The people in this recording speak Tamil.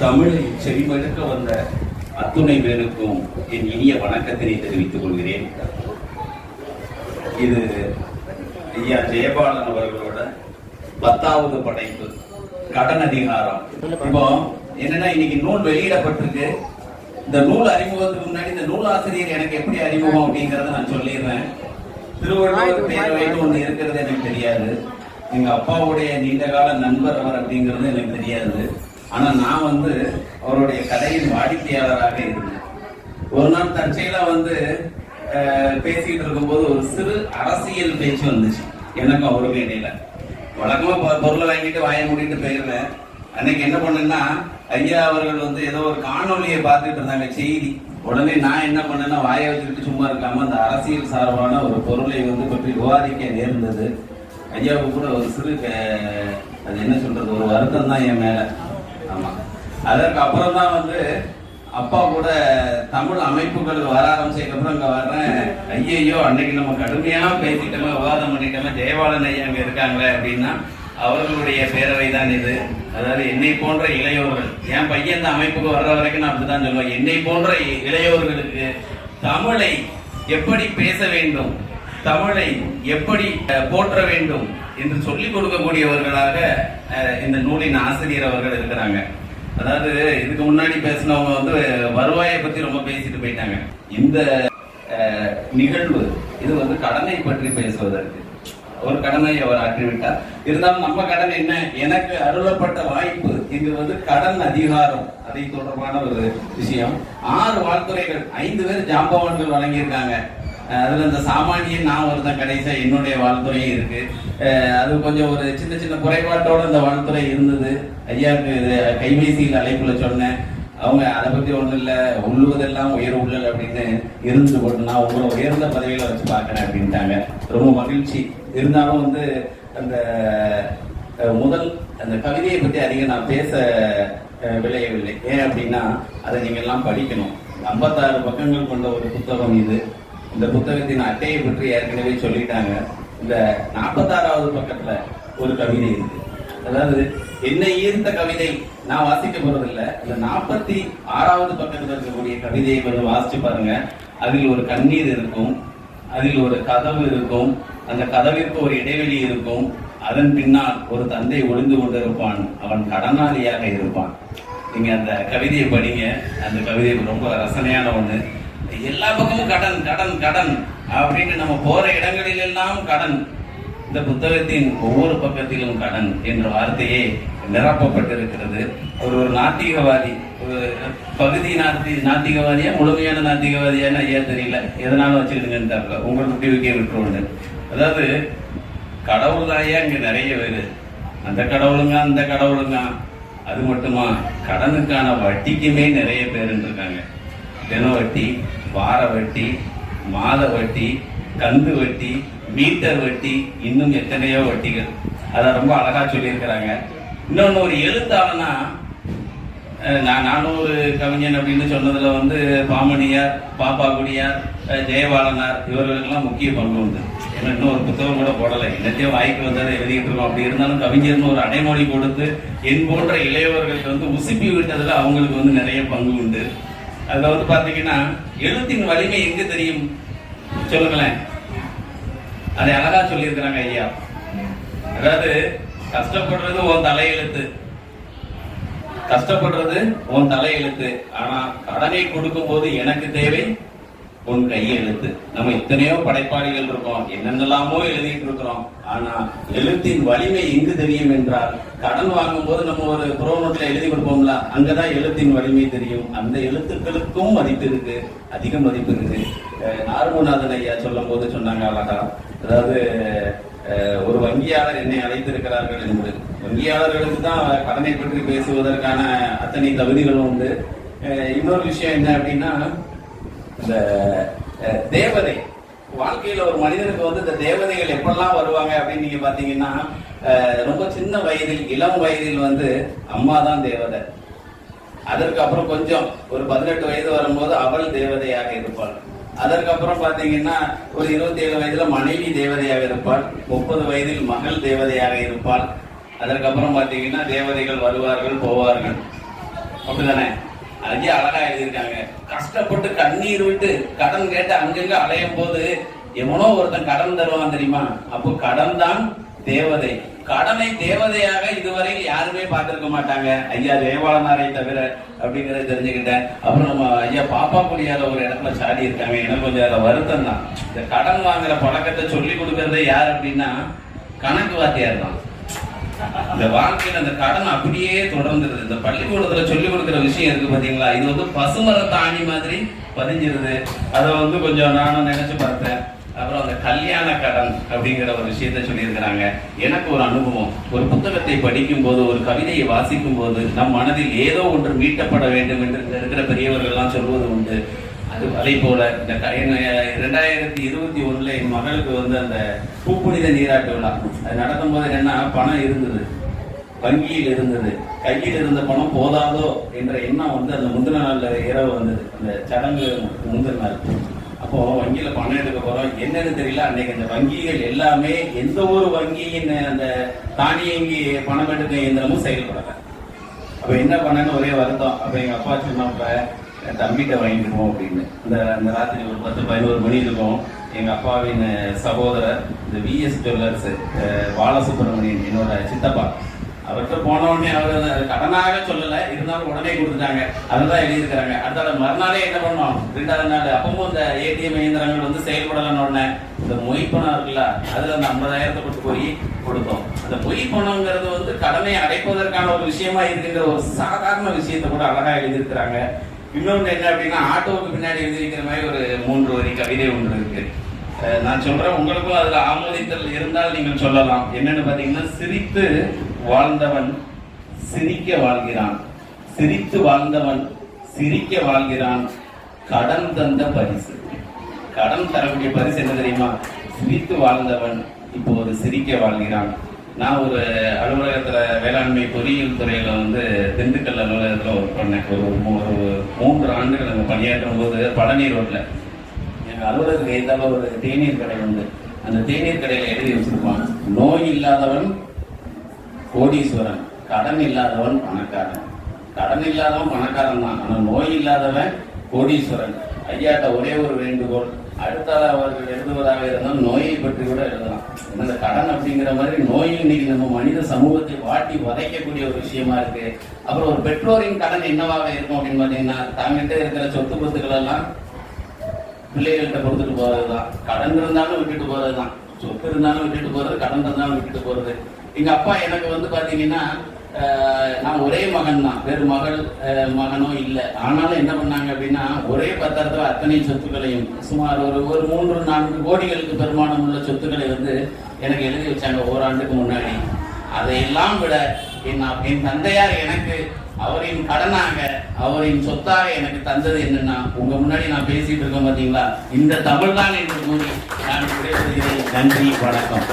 தமிழை செவிமடுக்க வந்த அத்துணை பேருக்கும் என் இனிய வணக்கத்தினை தெரிவித்துக் கொள்கிறேன். இது ஐயா ஜெயபாலன் அவர்களோட பத்தாவது படைப்பு கடன் அதிகாரம் இப்போ என்னன்னா இன்னைக்கு நூல் வெளியிடப்பட்டிருக்கு. இந்த நூல் அறிமுகத்துக்கு முன்னாடி இந்த நூல் ஆசிரியர் எனக்கு எப்படி அறிமுகம் அப்படிங்கறத நான் சொல்லிடுறேன். திருவள்ளுவர் பேரவைன்னு ஒண்ணு இருக்கிறது எனக்கு தெரியாது. எங்க அப்பாவுடைய நீண்டகால நண்பர் அவர் அப்படிங்கிறது எனக்கு தெரியாது. ஆனா நான் வந்து அவருடைய கதையின் வாடிக்கையாளராக இருந்தேன். ஒரு நாள் தற்செயலா வந்து பேசிக்கிட்டு இருக்கும்போது ஒரு சிறு அரசியல் பேச்சு வந்துச்சு. எனக்கும் அவருக்கும் இடையில வழக்கமா பொருளை வாங்கிட்டு வாய மூடிட்டு போயிருவேன் அன்னைக்கு என்ன பண்ணேன்னா ஐயா அவர்கள் வந்து ஏதோ ஒரு காணொலியை பார்த்துட்டு இருந்தாங்க செய்தி. உடனே நான் என்ன பண்ணேன்னா வாயை வச்சுக்கிட்டு சும்மா இருக்காம அந்த அரசியல் சார்பான ஒரு பொருளை வந்து பற்றி விவாதிக்க நேர்ந்தது. ஐயாவுக்கு கூட ஒரு சிறு அது என்ன சொல்றது ஒரு வருத்தம் தான் என் மேல. ஆமாம் அதற்கு அப்புறம் தான் வந்து அப்பா கூட தமிழ் அமைப்புகள் வர ஆரம்பிச்சதுக்கப்புறம் அங்கே வர்றேன். ஐயையோ அன்னைக்கு நம்ம கடுமையாக பேசிட்டோமே விவாதம் பண்ணிட்டோமே ஜெயபாலன் ஐயா அங்கே இருக்காங்களே அப்படின்னா அவர்களுடைய பேரவை தான் இது. அதாவது என்னை போன்ற இளையோர்கள் என் பையன் இந்த அமைப்புக்கு வர்ற வரைக்கும் நான் அப்படிதான் சொல்லுவேன். என்னை போன்ற இளையோர்களுக்கு தமிழை எப்படி பேச வேண்டும்? தமிழை எப்படி அஹ், போற்ற வேண்டும் என்று சொல்லிக் கொடுக்கக்கூடியவர்களாக அஹ், இந்த நூலின் ஆசிரியர் அவர்கள் இருக்கிறாங்க. அதாவது இதுக்கு முன்னாடி பேசினவங்க வந்து வருவாயை பத்தி ரொம்ப பேசிட்டு போயிட்டாங்க. இந்த நிகழ்வு இது வந்து கடனை பற்றி பேசுவதற்கு. ஒரு கடனை அவர் ஆற்றிவிட்டார். இருந்தாலும் நம்ம கடன் என்ன? எனக்கு அருளப்பட்ட வாய்ப்பு இது வந்து கடன் அதிகாரம். அதை தொடர்பான ஒரு விஷயம். ஆறு வாழ்த்துறைகள் ஐந்து பேர் ஜாம்பவான்கள் வழங்கியிருக்காங்க. அதில் இந்த சாமானியன் நான் ஒருத்தன் கடைசியாக என்னுடைய வாழ்த்துறையும் இருக்கு. அது கொஞ்சம் ஒரு சின்ன சின்ன குறைபாட்டோடு இந்த வாழ்த்துறை இருந்தது. ஐயாவுக்கு இது கைபேசியில் அழைப்பில் சொன்னேன். அவங்க அதை பற்றி ஒன்றும் இல்லை உள்ளுவதெல்லாம் உயர் உள்ளல் அப்படின்னு இருந்து கொண்டு நான் உங்களை உயர்ந்த பதவியில் வச்சு பார்க்குறேன் அப்படின்ட்டாங்க. ரொம்ப மகிழ்ச்சி. இருந்தாலும் வந்து அந்த முதல் அந்த கவிதையை பற்றி அதிகம் நான் பேச விளையவில்லை. ஏன் அப்படின்னா அதை நீங்கள் எல்லாம் படிக்கணும். ஐம்பத்தாறு பக்கங்கள் கொண்ட ஒரு புத்தகம் இது. இந்த புத்தகத்தின் அட்டையை பற்றி ஏற்கனவே சொல்லிட்டாங்க. இந்த நாற்பத்தாறாவது பக்கத்துல ஒரு கவிதை இருக்கு. அதாவது என்னை ஈர்த்த கவிதை? நான் வாசிக்க போறதில்ல. இந்த நாற்பத்தி ஆறாவது பக்கத்துல இருக்கக்கூடிய கவிதையை கொஞ்சம் வாசிச்சு பாருங்க. அதில் ஒரு கண்ணீர் இருக்கும். அதில் ஒரு கதவு இருக்கும். அந்த கதவிற்கு ஒரு இடைவெளி இருக்கும். அதன் பின்னால் ஒரு தந்தை ஒளிந்து கொண்டிருப்பான். அவன் கடனாளியாக இருப்பான். நீங்க அந்த கவிதையை படிங்க. அந்த கவிதை ரொம்ப ரசனையான ஒண்ணு. எல்லா பக்கமும் கடன் கடன் கடன் அப்படின்னு நம்ம போற இடங்களில் எல்லாம் கடன். இந்த புத்தகத்தின் ஒவ்வொரு பக்கத்திலும் கடன் என்ற வார்த்தையே நிரப்பப்பட்டிருக்கிறது. அவர் ஒரு நாத்திகவாதி ஒரு பகுதி நாத்தி நாத்திகவாதியா முழுமையான நாத்திகவாதியான்னு ஐயா தெரியல. எதனாலும் வச்சுக்கிடுங்கன்னு தெரியல உங்களுக்கு முடிவுக்கே விட்டுருவோண்டு அதாவது கடவுள் தாயா நிறைய பேரு. அந்த கடவுளுங்க அந்த கடவுளுங்க. அது மட்டுமா கடனுக்கான வட்டிக்குமே நிறைய பேர் இருக்காங்க தின வட்டி வார வட்டி மாத வட்டி கந்து வட்டி மீட்டர் வட்டி இன்னும் எத்தனையோ வட்டிகள். அதை ரொம்ப அழகா சொல்லியிருக்கிறாங்க. இன்னொன்று ஒரு எழுத்தாளனா நான் நானும் ஒரு கவிஞன் அப்படின்னு சொன்னதில் வந்து பாமணியார் பாப்பாக்குடியார் குடியார் ஜெயபாலனார் இவர்களுக்கெல்லாம் முக்கிய பங்கு உண்டு. ஏன்னா இன்னும் ஒரு புத்தகம் கூட போடலை. என்னத்தையும் வாய்க்கு வந்ததை எழுதிட்டு இருக்கோம். அப்படி இருந்தாலும் கவிஞர்னு ஒரு அடைமொழி கொடுத்து என் போன்ற இளையவர்களுக்கு வந்து உசுப்பி விட்டதில் அவங்களுக்கு வந்து நிறைய பங்கு உண்டு. அதுல வந்து பாத்தீங்கன்னா எழுத்தின் வலிமை எங்க தெரியும்? சொல்லுங்களேன். அதை அழகா சொல்லியிருக்கிறாங்க ஐயா. அதாவது கஷ்டப்படுறது உன் தலையெழுத்து. கஷ்டப்படுறது உன் தலையெழுத்து. ஆனா கடனை கொடுக்கும் போது எனக்கு தேவை உன் கையெழுத்து நம்ம இத்தனையோ படைப்பாளிகள் இருக்கோம் என்னென்னலாமோ எழுதிட்டு இருக்கிறோம். ஆனா எழுத்தின் வலிமை எங்கு தெரியும் என்றால் கடன் வாங்கும் போது நம்ம ஒரு புரோநோட்ல எழுதி கொடுப்போம்ல அங்கதான் எழுத்தின் வலிமை தெரியும். அந்த எழுத்துக்களுக்கும் மதிப்பு இருக்கு அதிக மதிப்பு இருக்கு. நார்மநாதன் ஐயா சொல்லும் போது சொன்னாங்க அழகா. அதாவது ஒரு வங்கியாளர் என்னை அழைத்திருக்கிறார்கள் என்று. வங்கியாளர்களுக்கு தான் கடனை பற்றி பேசுவதற்கான அத்தனை தகுதிகளும் உண்டு. இன்னொரு விஷயம் என்ன அப்படின்னா இந்த தேவதை. வாழ்க்கையில ஒரு மனிதனுக்கு வந்து இந்த தேவதைகள் எப்பெல்லாம் வருவாங்க அப்படின்னு நீங்க பாத்தீங்கன்னா ரொம்ப சின்ன வயதில் இளம் வயதில் வந்து அம்மா தான் தேவதை. அதற்கு அப்புறம் கொஞ்சம் ஒரு பதினெட்டு வயது வரும்போது அவள் தேவதையாக இருப்பாள். அதற்கப்புறம் பாத்தீங்கன்னா ஒரு இருபத்தி ஏழு வயதுல மனைவி தேவதையாக இருப்பாள். முப்பது வயதில் மகள் தேவதையாக இருப்பாள். அதற்கப்புறம் பாத்தீங்கன்னா தேவதைகள் வருவார்கள் போவார்கள். அப்படிதானே ஐயா அழகா எழுதியிருக்காங்க. கஷ்டப்பட்டு கண்ணீர் விட்டு கடன் கேட்டு அங்கங்க அலையும் போது எவனோ ஒருத்தன் கடன் தருவான் தெரியுமா? அப்போ கடன் தான் தேவதை. கடனை தேவதையாக இதுவரை யாருமே பார்த்திருக்க மாட்டாங்க. ஐயா தேவாலனாரை தவிர அப்படிங்கறத தெரிஞ்சுக்கிட்டேன். அப்புறம் நம்ம ஐயா பாப்பா குடியால ஒரு இடத்துல சாடி இருக்காங்க. எனக்கு கொஞ்சம் அதை வருத்தம் தான் இந்த கடன் வாங்குற பழக்கத்தை சொல்லி கொடுக்கறதே யார் அப்படின்னா கணக்கு வாத்தியார் தான். இந்த வாழ்க்கையில அந்த கடன் அப்படியே தொடர்ந்துருது. இந்த பள்ளிக்கூடத்துல சொல்லி கொடுக்கிற விஷயம் இருக்கு பாத்தீங்களா? இது வந்து பசுமரத்தாணி மாதிரி பதிஞ்சிருது. அதை வந்து கொஞ்சம் நானும் நினைச்சு பார்த்தேன். அப்புறம் அந்த கல்யாண கடன் அப்படிங்கிற ஒரு விஷயத்த சொல்லியிருக்கிறாங்க. எனக்கு ஒரு அனுபவம். ஒரு புத்தகத்தை படிக்கும் போது ஒரு கவிதையை வாசிக்கும் போது நம் மனதில் ஏதோ ஒன்று மீட்டப்பட வேண்டும் என்று இருக்கிற பெரியவர்கள் எல்லாம் சொல்வது உண்டு. அது அதே போல. இந்த ரெண்டாயிரத்தி இருபத்தி ஒண்ணுல என் மகளுக்கு வந்து அந்த பூப்புனித நீராட்டு விழா. அது நடத்தும் போது என்னன்னா பணம் இருந்தது. வங்கியில் இருந்தது. கையில் இருந்த பணம் போதாதோ என்ற எண்ணம் வந்து அந்த முந்தின நாள்ல இரவு வந்தது. அந்த சடங்கு முந்தின நாள். அப்போ வங்கியில பணம் எடுக்க போறோம். என்னன்னு தெரியல. அன்னைக்கு அந்த வங்கிகள் எல்லாமே எந்த ஒரு வங்கியின் அந்த தானியங்கி பணம் எடுக்க இயந்திரமும் செயல்படல. அப்ப என்ன பண்ணன்னு ஒரே வருத்தம். அப்ப எங்க அப்பா சொன்னப்ப தம்பிகிட்ட வாங்கிடுவோம் அப்படின்னு. இந்த அந்த ராத்திரி ஒரு பத்து பதினோரு மணி இருக்கும். எங்க அப்பாவின் சகோதரர் இந்த விஎஸ் ஜுவல்லர்ஸ் பாலசுப்ரமணியன் என்னோட சித்தப்பா. அவர்கிட்ட போன உடனே அவர் கடனாக சொல்லலை இருந்தாலும் உடனே கொடுத்துட்டாங்க. அதுதான் எழுதியிருக்கிறாங்க. அடுத்த மறுநாளே என்ன பண்ணோம் ரெண்டாவது நாள் அப்பவும் இந்த ஏடிஎம் இயந்திரங்கள் வந்து செயல்படலன்னு உடனே இந்த மொய் பணம் இருக்குல்ல அதில் அந்த ஐம்பதாயிரத்தை கொண்டு போய் கொடுத்தோம். அந்த மொய் பணம்ங்கிறது வந்து கடனை அடைப்பதற்கான ஒரு விஷயமா இருக்கின்ற ஒரு சாதாரண விஷயத்தை கூட அழகா எழுதியிருக்கிறாங்க. இன்னொன்று என்ன அப்படின்னா ஆட்டோவுக்கு பின்னாடி எழுதியிருக்கிற மாதிரி ஒரு மூன்று வரி கவிதை ஒன்று இருக்கு. நான் சொல்றேன் உங்களுக்கும் அதில் ஆமோதித்தல் இருந்தால் நீங்கள் சொல்லலாம். என்னன்னு பார்த்தீங்கன்னா சிரித்து வாழ்ந்தவன் சிரிக்க வாழ்கிறான். சிரித்து வாழ்ந்தவன் சிரிக்க வாழ்கிறான். கடன் தந்த பரிசு. கடன் தரக்கூடிய பரிசு என்ன தெரியுமா? சிரித்து வாழ்ந்தவன் இப்போ ஒரு சிரிக்க வாழ்கிறான். நான் ஒரு அலுவலகத்துல வேளாண்மை பொறியியல் துறையில வந்து திண்டுக்கல் அலுவலகத்துல ஒர்க் பண்ணேன். ஒரு ஒரு மூன்று ஆண்டுகள் அங்கே பணியாற்றும் போது பழனி ரோட்ல. எங்க அலுவலகத்துக்கு எதிர்த்தால ஒரு தேநீர் கடை உண்டு. அந்த தேநீர் கடையில எழுதி வச்சிருப்பான் நோய் இல்லாதவன் கோடீஸ்வரன் கடன் இல்லாதவன் பணக்காரன். கடன் இல்லாதவன் பணக்காரன் தான். ஆனால் நோய் இல்லாதவன் கோடீஸ்வரன். ஐயாட்ட ஒரே ஒரு வேண்டுகோள் அடுத்ததாக அவர்கள் எழுதுவதாக இருந்தால் நோயை பற்றி கூட எழுதலாம். இந்த கடன் அப்படிங்கிற மாதிரி நோய் இன்னைக்கு நம்ம மனித சமூகத்தை வாட்டி வதைக்கக்கூடிய ஒரு விஷயமா இருக்கு. அப்புறம் ஒரு பெற்றோரின் கடன் என்னவாக இருக்கும் அப்படின்னு பாத்தீங்கன்னா தாங்கிட்ட இருக்கிற சொத்து பத்துக்கள் எல்லாம் பிள்ளைகள்கிட்ட கொடுத்துட்டு போறதுதான். கடன் இருந்தாலும் விட்டுட்டு போறதுதான். சொத்து இருந்தாலும் விட்டுட்டு போறது கடன் இருந்தாலும் விட்டுட்டு போறது. எங்க அப்பா எனக்கு வந்து பாத்தீங்கன்னா நான் ஒரே மகன் தான். வேறு மகள் மகனோ இல்லை. ஆனாலும் என்ன பண்ணாங்க அப்படின்னா ஒரே பத்திரத்துல அத்தனை சொத்துக்களையும் சுமார் ஒரு ஒரு மூன்று நான்கு கோடிகளுக்கு பெருமானம் உள்ள சொத்துக்களை வந்து எனக்கு எழுதி வச்சாங்க ஓராண்டுக்கு முன்னாடி. அதையெல்லாம் விட என் என் தந்தையார் எனக்கு அவரின் கடனாக அவரின் சொத்தாக எனக்கு தந்தது என்னன்னா உங்க முன்னாடி நான் பேசிட்டு இருக்கேன் பாத்தீங்களா? இந்த தமிழ் தான் என்று கூறி நான் விடைபெறுகிறேன். நன்றி வணக்கம்.